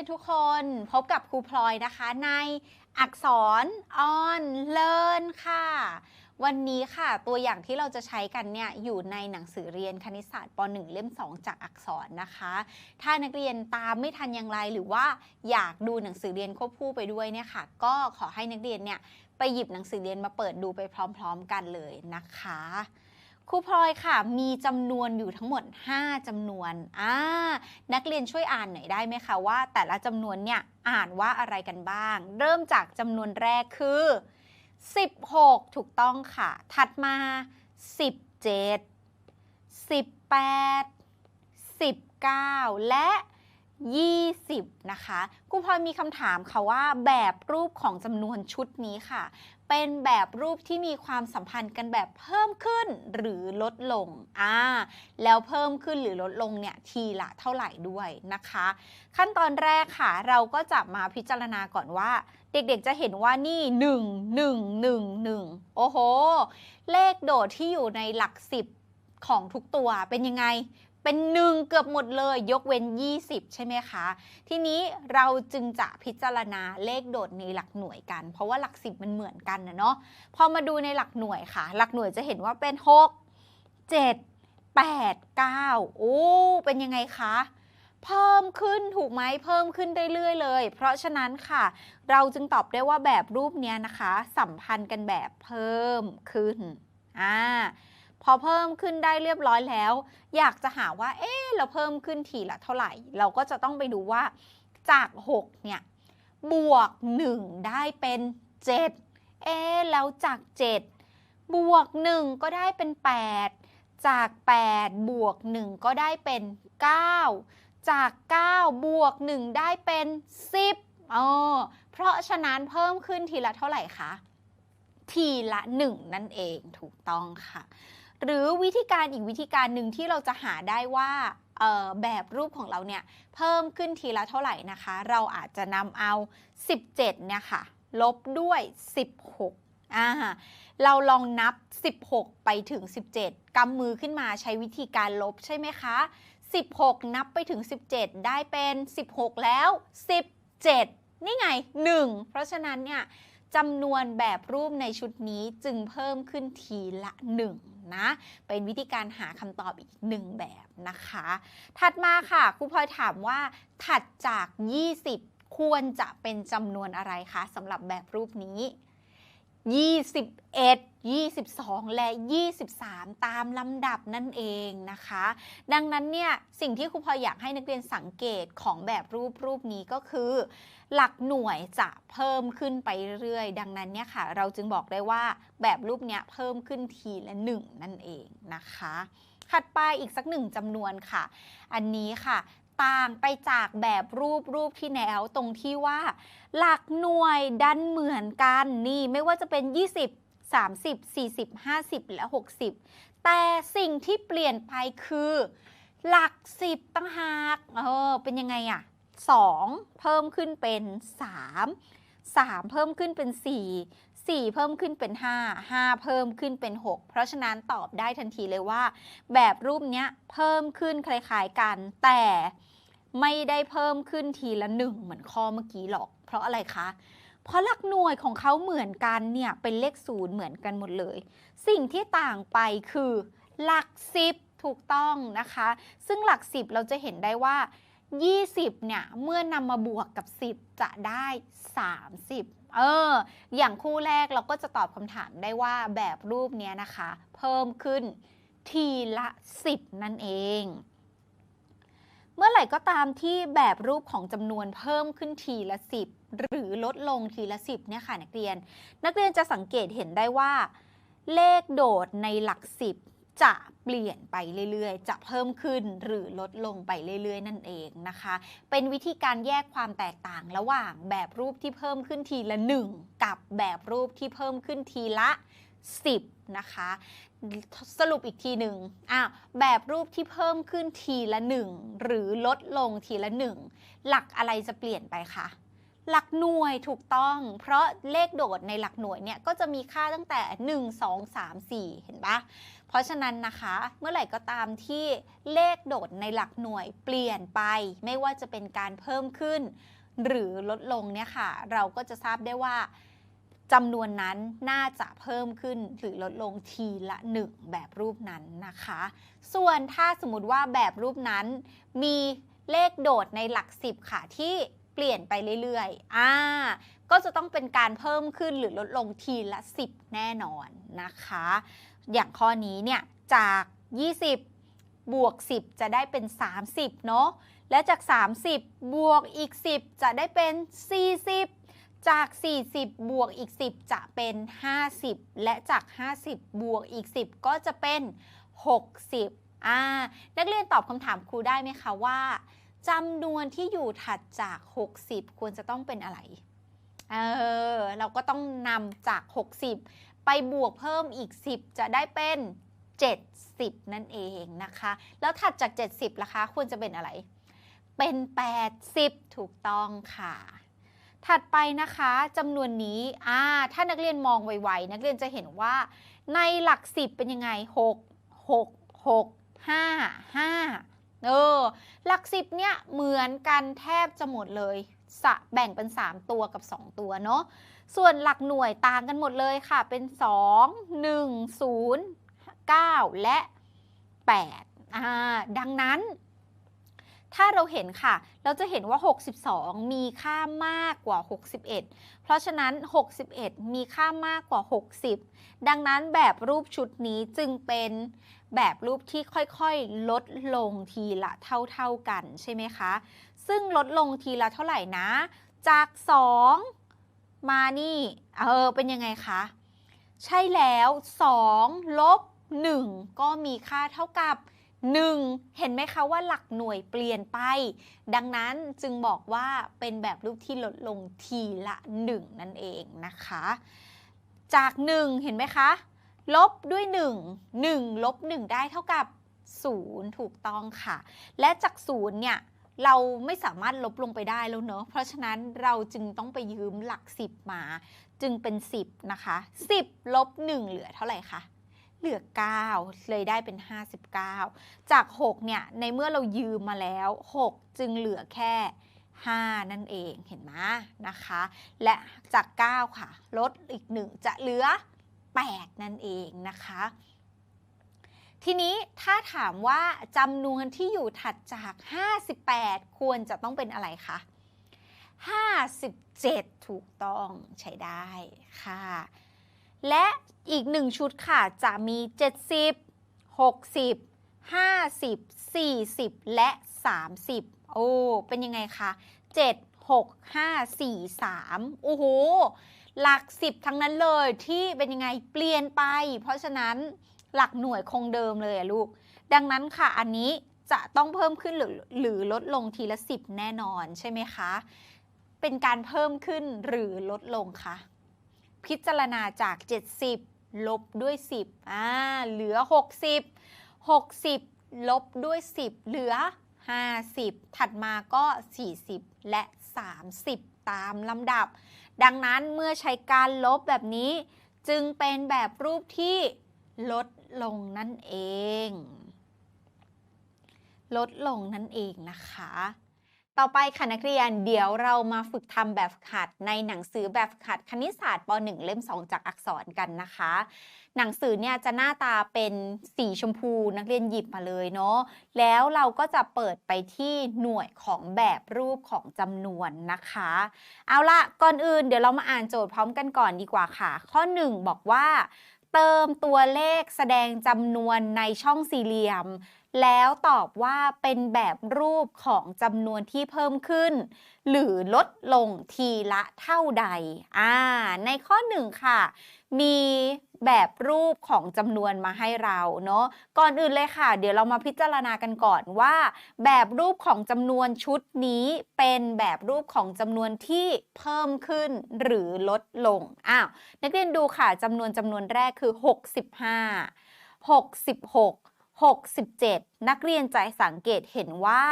รียนทุกคนพบกับครูพลอยนะคะในอักษร on learn ค่ะ วันนี้ค่ะตัวอย่างที่เราจะใช้กันเนี่ยอยู่ในหนังสือเรียนคณิตศาสตร์ป .1 เล่ม 2 จากอักษรนะคะ ถ้านักเรียนตามไม่ทันอย่างไรหรือว่าอยากดูหนังสือเรียนควบคู่ไปด้วยเนี่ยค่ะ ก็ขอให้นักเรียนเนี่ยไปหยิบหนังสือเรียนมาเปิดดูไปพร้อม ๆ กันเลยนะคะ ครูพลอยค่ะ มีจำนวนอยู่ทั้งหมด 5จำนวนอ่านักเรียนช่วยอ่านหน่อยได้ไหมคะว่า แต่ละจำนวนเนี่ยอ่านว่าอะไรกันบ้าง เริ่มจากจำนวนแรกคือ 16 ถูกต้องค่ะ ถัดมา 17 18 19 และ 20 นะคะครูพลอยมีคำถามค่ะว่าแบบรูปของจำนวนชุดนี้ค่ะ เป็นแบบรูปที่มีความสัมพันธ์กันแบบเพิ่มขึ้นหรือลดลงอ่าแล้วเพิ่มขึ้นหรือลดลงเนี่ยทีละเท่าไหร่ด้วยนะคะ ขั้นตอนแรกค่ะเราก็จะมาพิจารณาก่อนว่า เด็กๆจะเห็นว่านี่ 1 1 1 1 โอ้โห เลขโดดที่อยู่ในหลัก 10 ของทุกตัวเป็นยังไง เป็นหนึ่งเกือบหมดเลย ยกเว้น 20 ใช่ไหมคะ ทีนี้เราจึงจะพิจารณาเลขโดดในหลักหน่วยกัน เพราะว่าหลัก 10 มันเหมือนกันนะเนาะพอมาดูในหลักหน่วยค่ะ หลักหน่วยจะเห็นว่าเป็น 6 7 8 9 โอ้ เป็นยังไงคะ เพิ่มขึ้นถูกไหมเพิ่มขึ้นเรื่อยๆเลย เพราะฉะนั้นค่ะ เราจึงตอบได้ว่าแบบรูปเนี้ยนะคะ สัมพันธ์กันแบบเพิ่มขึ้นอ่า พอเพิ่มขึ้นได้เรียบร้อยแล้ว อยากจะหาว่า เอ๊เราเพิ่มขึ้นทีละเท่าไหร่ เราก็จะต้องไปดูว่าจาก 6 เนี่ย บวก 1 ได้เป็น 7 เอ๊แล้วจาก 7 บวก 1 ก็ได้เป็น 8 จาก 8 บวก 1 ก็ได้เป็น 9 จาก 9 บวก 1 ได้เป็น 10เออเพราะฉะนั้นเพิ่มขึ้นทีละเท่าไหร่คะ ทีละ 1 นั่นเองถูกต้องค่ะ หรือวิธีการอีกวิธีการหนึ่งที่เราจะหาได้ว่าแบบรูปของเราเนี่ยเพิ่มขึ้นทีละเท่าไหร่นะคะ เราอาจจะนำเอา 17 เนี่ยค่ะ ลบด้วย 16อ่าเราลองนับ 16 ไปถึง 17 กำมือขึ้นมาใช้วิธีการลบใช่ไหมคะ 16 นับไปถึง 17 ได้เป็น 16 แล้ว 17 นี่ไง 1 เพราะฉะนั้นเนี่ย จำนวนแบบรูปในชุดนี้จึงเพิ่มขึ้นทีละ 1 นะ เป็นวิธีการหาคำตอบอีกหนึ่งแบบนะคะ ถัดมาค่ะครูพลอยถามว่า ถัดจาก 20 ควรจะเป็นจำนวนอะไรคะสำหรับแบบรูปนี้ 21 22 และ 23 ตามลำดับนั่นเองนะคะ ดังนั้นเนี่ยสิ่งที่ครูพออยากให้นักเรียนสังเกตของแบบรูปรูปนี้ก็คือ หลักหน่วยจะเพิ่มขึ้นไปเรื่อยๆ ดังนั้นเนี่ยค่ะ เราจึงบอกได้ว่าแบบรูปเนี้ยเพิ่มขึ้นทีละหนึ่งนั่นเองนะคะ ถัดไปอีกสักหนึ่งจำนวนค่ะ อันนี้ค่ะต่างไปจากแบบรูปรูปที่แล้วตรงที่ว่า หลักหน่วยดันเหมือนกันนี่ไม่ว่าจะเป็น 20 30 40 50 และ 60 แต่สิ่งที่เปลี่ยนไปคือ หลัก 10ตั้งหากเออเป็นยังไงอะ2 เพิ่มขึ้นเป็น 3 3 เพิ่มขึ้นเป็น 4 4 เพิ่มขึ้นเป็น 5 5 เพิ่มขึ้นเป็น 6 เพราะฉะนั้นตอบได้ทันทีเลยว่า แบบรูปเนี้ยเพิ่มขึ้นคล้ายๆกัน แต่ไม่ได้เพิ่มขึ้นทีละ 1 เหมือนข้อเมื่อกี้หรอก เพราะอะไรคะ เพราะหลักหน่วยของเขาเหมือนกันเนี่ยเป็นเลขศูนย์เหมือนกันหมดเลย สิ่งที่ต่างไปคือหลัก10ถูกต้องนะคะ ซึ่งหลัก10เราจะเห็นได้ว่า 20 เนี่ย เมื่อนำมาบวกกับ 10 จะได้ 30 เออ อย่างคู่แรกเราก็จะตอบคำถามได้ว่าแบบรูปเนี้ยนะคะ เพิ่มขึ้นทีละ 10 นั่นเองเมื่อไหร่ก็ตามที่แบบรูปของจำนวนเพิ่มขึ้นทีละ 10 หรือลดลงทีละ 10เนี่ยค่ะนักเรียน นักเรียนจะสังเกตเห็นได้ว่า เลขโดดในหลัก 10 จะเปลี่ยนไปเรื่อยๆ จะเพิ่มขึ้นหรือลดลงไปเรื่อยๆ นั่นเองนะคะ เป็นวิธีการแยกความแตกต่างระหว่างแบบรูปที่เพิ่มขึ้นทีละ 1 กับแบบรูปที่เพิ่มขึ้นทีละ 10 นะคะ สรุปอีกทีหนึ่งอะแบบรูปที่เพิ่มขึ้นทีละ 1 หรือลดลงทีละ 1 หลักอะไรจะเปลี่ยนไปคะ หลักหน่วยถูกต้อง เพราะเลขโดดในหลักหน่วยเนี่ยก็จะมีค่าตั้งแต่ 1 2 3 4 เห็นปะเพราะฉะนั้นนะคะ เมื่อไหร่ก็ตามที่เลขโดดในหลักหน่วยเปลี่ยนไป ไม่ว่าจะเป็นการเพิ่มขึ้น หรือลดลงเนี่ยค่ะ เราก็จะทราบได้ว่าจำนวนนั้นน่าจะเพิ่มขึ้นหรือลดลงทีละ 1 แบบรูปนั้นนะคะ ส่วนถ้าสมมติว่าแบบรูปนั้นมีเลขโดดในหลัก 10 ค่ะที่ ปลี่ยนไปเรื่อยๆ อ่า ก็จะต้องเป็นการเพิ่มขึ้นหรือลดลงทีละ 10 แน่นอนนะคะ อย่างข้อนี้เนี่ยจาก 20 บวก 10 จะได้เป็น 30 เนาะ และจาก 30 บวกอีก 10 จะได้เป็น 40 จาก 40 บวกอีก 10 จะเป็น 50 และจาก 50 บวกอีก 10 ก็จะเป็น 60อ่า นักเรียนตอบคำถามครูได้ไหมคะว่า จำนวนที่อยู่ถัดจาก 60 ควรจะต้องเป็นอะไร เออ เราก็ต้องนำจาก 60 ไปบวกเพิ่มอีก 10 จะได้เป็น 70 นั่นเองนะคะ แล้วถัดจาก 70ล่ะคะ ควรจะเป็นอะไร เป็น 80 ถูกต้องค่ะ ถัดไปนะคะจำนวนนี้อ่าถ้านักเรียนมองไวๆ นักเรียนจะเห็นว่า ในหลัก 10 เป็นยังไง 6 6 6 5 5 เออหลัก10เนี่ยเหมือนกันแทบจะหมดเลยสะแบ่งเป็น 3 ตัวกับ 2 ตัวเนาะส่วนหลักหน่วยต่างกันหมดเลยค่ะเป็น 2 1 0 9 และ8อ่าดังนั้น ถ้าเราเห็นค่ะ เราจะเห็นว่า 62 มีค่ามากกว่า 61 เพราะฉะนั้น 61 มีค่ามากกว่า 60 ดังนั้นแบบรูปชุดนี้จึงเป็นแบบรูปที่ค่อยๆ ลดลงทีละเท่าๆกันใช่ไหมคะ ซึ่งลดลงทีละเท่าไหร่นะ จาก 2 มานี่ เออ เป็นยังไงคะ ใช่แล้ว 2 ลบ 1 ก็มีค่าเท่ากับ 1 เห็นไหมคะว่าหลักหน่วยเปลี่ยนไป ดังนั้นจึงบอกว่าเป็นแบบรูปที่ลดลงทีละ 1 นั่นเองนะคะ จาก 1 เห็นไหมคะ ลบด้วย 1 1 ลบ 1 ได้เท่ากับ 0 ถูกต้องค่ะ และจาก 0 เนี่ยเราไม่สามารถลบลงไปได้แล้วเนอะเพราะฉะนั้นเราจึงต้องไปยืมหลัก 10 มา จึงเป็น 10 นะคะ 10 ลบ 1 เหลือเท่าไหร่คะ เหลือ 9 เลยได้เป็น 59 จาก 6 เนี่ย ในเมื่อเรายืมมาแล้ว 6 จึงเหลือแค่ 5 นั่นเองเห็นไหมนะคะ และจาก 9 ค่ะ ลดอีก 1 จะเหลือ 8 นั่นเองนะคะ ทีนี้ถ้าถามว่าจำนวนที่อยู่ถัดจาก 58 ควรจะต้องเป็นอะไรคะ57 ถูกต้องใช้ได้ค่ะ และ อีกหนึ่งชุดค่ะจะมี 70 60 50 40 และ 30 โอ้ เป็นยังไงคะ 7 6 5 4 3 โอ้โห หลัก 10 ทั้งนั้นเลยที่เป็นยังไงเปลี่ยนไป เพราะฉะนั้นหลักหน่วยคงเดิมเลยลูก ดังนั้นค่ะอันนี้จะต้องเพิ่มขึ้นหรือหรือลดลงทีละ 10 แน่นอนใช่ไหมคะ เป็นการเพิ่มขึ้นหรือลดลงคะพิจารณาจาก 70 ลบด้วย 10อ่าเหลือ 60 60 ลบด้วย 10 เหลือ 50 ถัดมาก็ 40 และ 30 ตามลำดับ ดังนั้นเมื่อใช้การลบแบบนี้ จึงเป็นแบบรูปที่ลดลงนั่นเอง ลดลงนั่นเองนะคะ ต่อไปค่ะนักเรียนเดี๋ยวเรามาฝึกทำแบบฝึกหัดในหนังสือแบบฝึกหัดคณิตศาสตร์ป .1 เล่ม 2 จากอักษรกันนะคะ หนังสือเนี่ยจะหน้าตาเป็นสีชมพูนักเรียนหยิบมาเลยเนาะแล้วเราก็จะเปิดไปที่หน่วยของแบบรูปของจำนวนนะคะ เอาละก่อนอื่นเดี๋ยวเรามาอ่านโจทย์พร้อมกันก่อนดีกว่าค่ะ ข้อ 1 บอกว่า เติมตัวเลขแสดงจำนวนในช่องสี่เหลี่ยม แล้วตอบว่าเป็นแบบรูปของจำนวนที่เพิ่มขึ้น หรือลดลงทีละเท่าใดอ่าในข้อหนึ่งค่ะ มีแบบรูปของจำนวนมาให้เราเนาะก่อนอื่นเลยค่ะ เดี๋ยวเรามาพิจารณากันก่อนว่า แบบรูปของจำนวนชุดนี้เป็นแบบรูปของจำนวนที่เพิ่มขึ้นหรือลดลงอ้าวนักเรียนดูค่ะจำนวนจำนวนแรกคือ 65 66 67 นักเรียนใจสังเกตเห็นว่า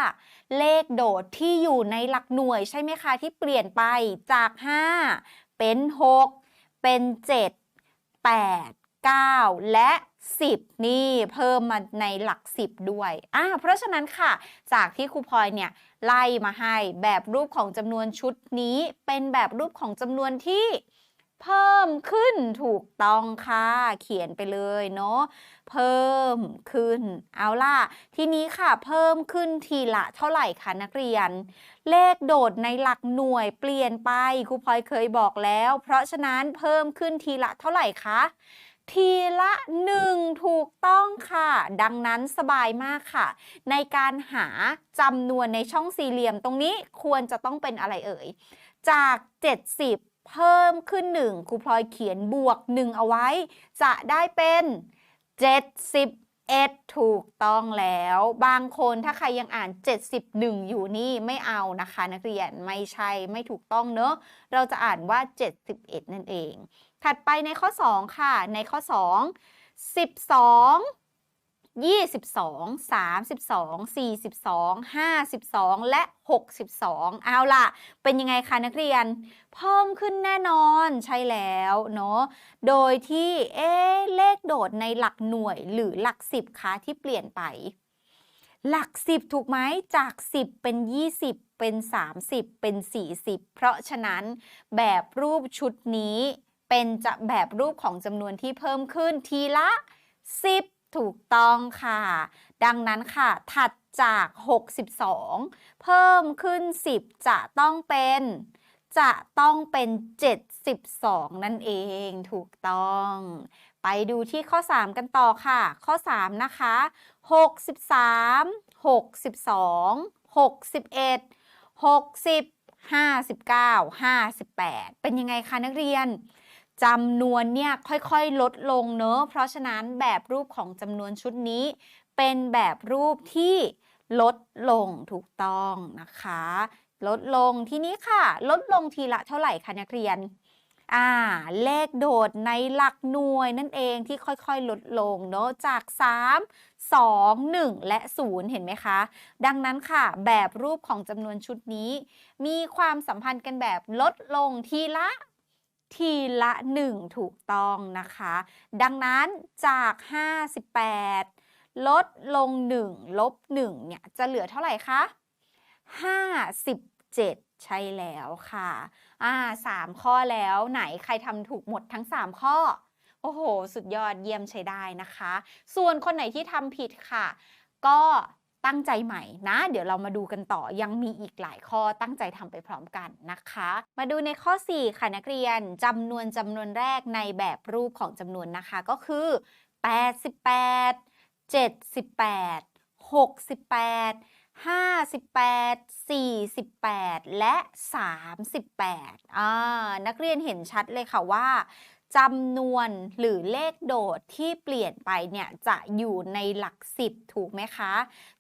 เลขโดดที่อยู่ในหลักหน่วยใช่ไหมคะที่เปลี่ยนไปจาก 5 เป็น 6 เป็น 7 8 9 และ 10 นี่เพิ่มมาในหลัก 10 ด้วยอ่าเพราะฉะนั้นค่ะ จากที่ครูพลอยเนี่ยไล่มาให้แบบรูปของจำนวนชุดนี้เป็นแบบรูปของจำนวนที่ เพิ่มขึ้นถูกต้องค่ะ เขียนไปเลยเนาะเพิ่มขึ้น เอาล่ะ ทีนี้ค่ะ เพิ่มขึ้นทีละเท่าไหร่คะนักเรียน เลขโดดในหลักหน่วยเปลี่ยนไปครูพลอยเคยบอกแล้ว เพราะฉะนั้นเพิ่มขึ้นทีละเท่าไหร่คะทีละหนึ่งถูกต้องค่ะ ดังนั้นสบายมากค่ะ ในการหาจำนวนในช่องสี่เหลี่ยมตรงนี้ควรจะต้องเป็นอะไรเอ่ย จาก 70 เพิ่มขึ้น 1 ครูพลอยเขียนบวก 1 เอาไว้ จะได้เป็น 71 ถูกต้องแล้ว บางคนถ้าใครยังอ่าน 71 อยู่นี่ไม่เอานะคะนักเรียนไม่ใช่ไม่ถูกต้องเนอะเราจะอ่านว่า 71 นั่นเอง ถัดไปในข้อ 2 ค่ะ ในข้อ 2 12 22 32 42 52 และ 62 เอาล่ะ เป็นยังไงคะนักเรียน เพิ่มขึ้นแน่นอนใช่แล้วเนาะ โดยที่เอ๊ะเลขโดดในหลักหน่วยหรือหลัก10คะที่เปลี่ยนไป หลัก10ถูกไหมจาก 10 เป็น 20 เป็น 30 เป็น 40 เพราะฉะนั้นแบบรูปชุดนี้เป็นจะแบบรูปของจำนวนที่เพิ่มขึ้นทีละ 10 ถูกต้องค่ะ ดังนั้นค่ะ ถัดจาก 62 เพิ่มขึ้น 10 จะต้องเป็น จะต้องเป็น 72 นั่นเองถูกต้อง ไปดูที่ข้อ 3 กันต่อค่ะ ข้อ 3 นะคะ 63 62 61 60 59 58 เป็นยังไงคะนักเรียน จำนวนเนี่ยค่อยๆลดลงเนอะเพราะฉะนั้นแบบรูปของจำนวนชุดนี้ เป็นแบบรูปที่ลดลงถูกต้องนะคะ ลดลงทีนี้ค่ะ ลดลงทีละเท่าไหร่คะนักเรียนอ่าเลขโดดในหลักหน่วยนั่นเองที่ค่อยๆลดลงเนอะจาก 3 2 1 และ 0 เห็นไหมคะ ดังนั้นค่ะ แบบรูปของจำนวนชุดนี้ มีความสัมพันธ์กันแบบลดลงทีละ ทีละ 1 ถูกต้องนะคะ ดังนั้นจาก 58 ลดลง 1 ลบ 1 เนี่ย จะเหลือเท่าไหร่คะ 57 ใช่แล้วค่ะ อ่าสามข้อแล้วไหนใครทำถูกหมดทั้ง 3 ข้อ โอ้โห สุดยอดเยี่ยมใช้ได้นะคะ ส่วนคนไหนที่ทำผิดค่ะ ก็ ตั้งใจใหม่นะ เดี๋ยวเรามาดูกันต่อยังมีอีกหลายข้อตั้งใจทำไปพร้อมกันนะคะ มาดูในข้อ 4 ค่ะนักเรียนจำนวนจำนวนแรกในแบบรูปของจำนวนนะคะก็คือ 88 78 68 58 48 และ 38อ่านักเรียนเห็นชัดเลยค่ะว่า จำนวนหรือเลขโดดที่เปลี่ยนไปเนี่ยจะอยู่ในหลัก 10 ถูกไหมคะ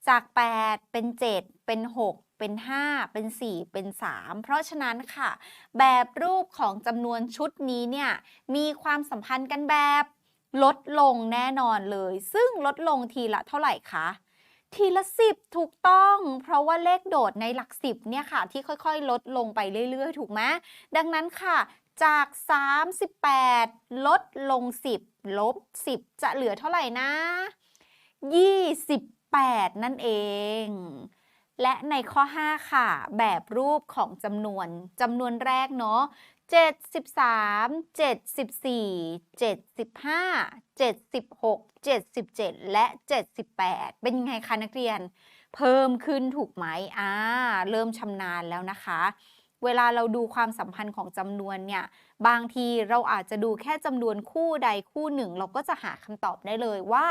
จาก 8 เป็น 7 เป็น 6เป็น 5 เป็น 4 เป็น 3 เพราะฉะนั้นค่ะ แบบรูปของจำนวนชุดนี้เนี่ยมีความสัมพันธ์กันแบบลดลงแน่นอนเลย ซึ่งลดลงทีละเท่าไหร่คะ ทีละ 10 ถูกต้อง เพราะว่าเลขโดดในหลัก 10เนี่ยค่ะที่ค่อยๆ ลดลงไปเรื่อยๆ ถูกไหมดังนั้นค่ะ จาก 38 ลดลง 10 ลบ 10 จะเหลือเท่าไหร่นะ 28 นั่นเอง และในข้อ 5 ค่ะ แบบรูปของจำนวนจำนวนแรกเนาะ73 74 75 76 77 และ 78 เป็นยังไงคะนักเรียน เพิ่มขึ้นถูกไหมอ่าเริ่มชำนาญแล้วนะคะ เวลาเราดูความสัมพันธ์ของจำนวนเนี่ย บางทีเราอาจจะดูแค่จำนวนคู่ใดคู่หนึ่ง เราก็จะหาคำตอบได้เลยว่า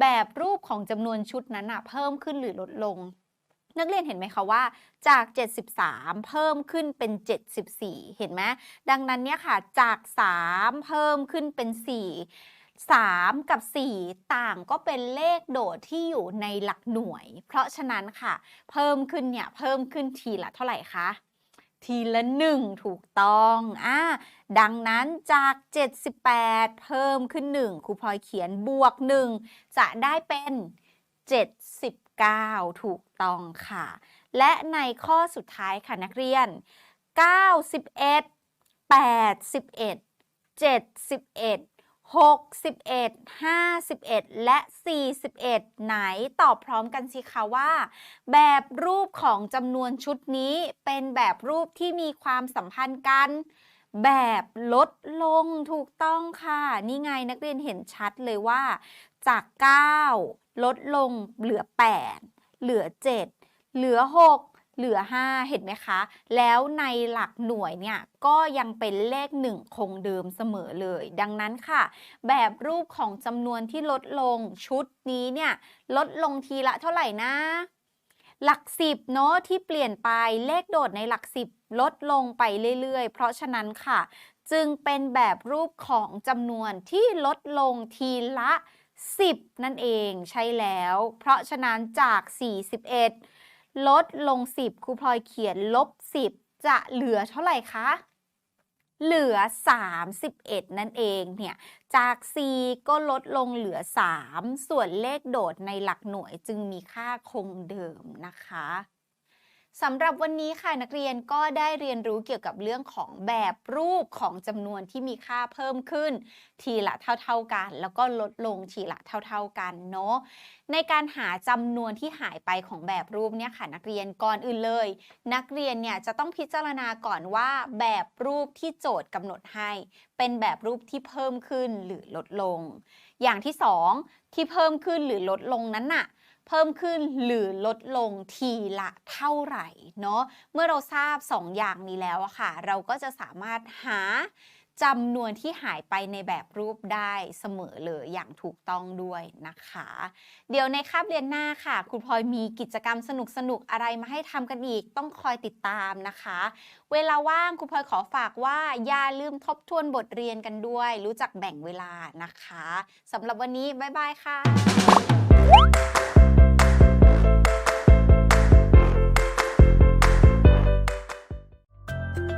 แบบรูปของจำนวนชุดนั้นอะเพิ่มขึ้นหรือลดลง นักเรียนเห็นไหมคะว่า จาก 73 เพิ่มขึ้นเป็น 74 เห็นไหมดังนั้นเนี่ยค่ะจาก 3 เพิ่มขึ้นเป็น 4 3 กับ 4 ต่างก็เป็นเลขโดดที่อยู่ในหลักหน่วย เพราะฉะนั้นค่ะ เพิ่มขึ้นเนี่ยเพิ่มขึ้นทีละเท่าไหร่คะ ทีละหนึ่งถูกต้องอ่าดังนั้นจาก 78 เพิ่มขึ้น 1ครูพลอยเขียนบวก 1 จะได้เป็น 79 ถูกต้องค่ะ และในข้อสุดท้ายค่ะนักเรียน 91 81 71 61 51 และ 41 ไหนตอบพร้อมกันสิคะว่า แบบรูปของจำนวนชุดนี้เป็นแบบรูปที่มีความสัมพันธ์กัน แบบลดลงถูกต้องค่ะ นี่ไงนักเรียนเห็นชัดเลยว่า จาก 9 ลดลงเหลือ 8 เหลือ 7 เหลือ 6 เหลือ 5 เห็นไหมคะ แล้วในหลักหน่วยเนี่ยก็ยังเป็นเลข 1 คงเดิมเสมอเลย ดังนั้นค่ะ แบบรูปของจำนวนที่ลดลงชุดนี้เนี่ยลดลงทีละเท่าไหร่นะหลักสิบเนาะที่เปลี่ยนไปเลขโดดในหลักสิบลดลงไปเรื่อยๆ เพราะฉะนั้นค่ะ จึงเป็นแบบรูปของจำนวนที่ลดลงทีละ 10 นั่นเองใช่แล้ว เพราะฉะนั้นจาก 41 ลดลง 10ครูพลอยเขียนลบ 10 จะเหลือเท่าไหร่คะเหลือ 31 นั่นเองเนี่ย จาก 4 ก็ลดลงเหลือ 3 ส่วนเลขโดดในหลักหน่วยจึงมีค่าคงเดิมนะคะ สำหรับวันนี้ค่ะนักเรียนก็ได้เรียนรู้เกี่ยวกับเรื่องของแบบรูปของจำนวนที่มีค่าเพิ่มขึ้น ทีละเท่า ๆกัน แล้วก็ลดลงทีละเท่า ๆกันเนาะในการหาจำนวนที่หายไปของแบบรูปเนี่ยค่ะนักเรียนก่อนอื่นเลย นักเรียนเนี่ยจะต้องพิจารณาก่อนว่าแบบรูปที่โจทย์กำหนดให้ เป็นแบบรูปที่เพิ่มขึ้นหรือลดลง อย่างที่สองที่เพิ่มขึ้นหรือลดลงนั้นน่ะ เพิ่มขึ้นหรือลดลงทีละเท่าไหร่เนาะเมื่อเราทราบ 2 อย่างนี้แล้วอะค่ะ เราก็จะสามารถหาจำนวนที่หายไปในแบบรูปได้เสมอเลยอย่างถูกต้องด้วยนะคะ เดี๋ยวในคาบเรียนหน้าค่ะครูพลอยมีกิจกรรมสนุกๆอะไรมาให้ทำกันอีก ต้องคอยติดตามนะคะ เวลาว่างครูพลอยขอฝากว่าอย่าลืมทบทวนบทเรียนกันด้วย รู้จักแบ่งเวลานะคะสำหรับวันนี้บ๊ายบายค่ะ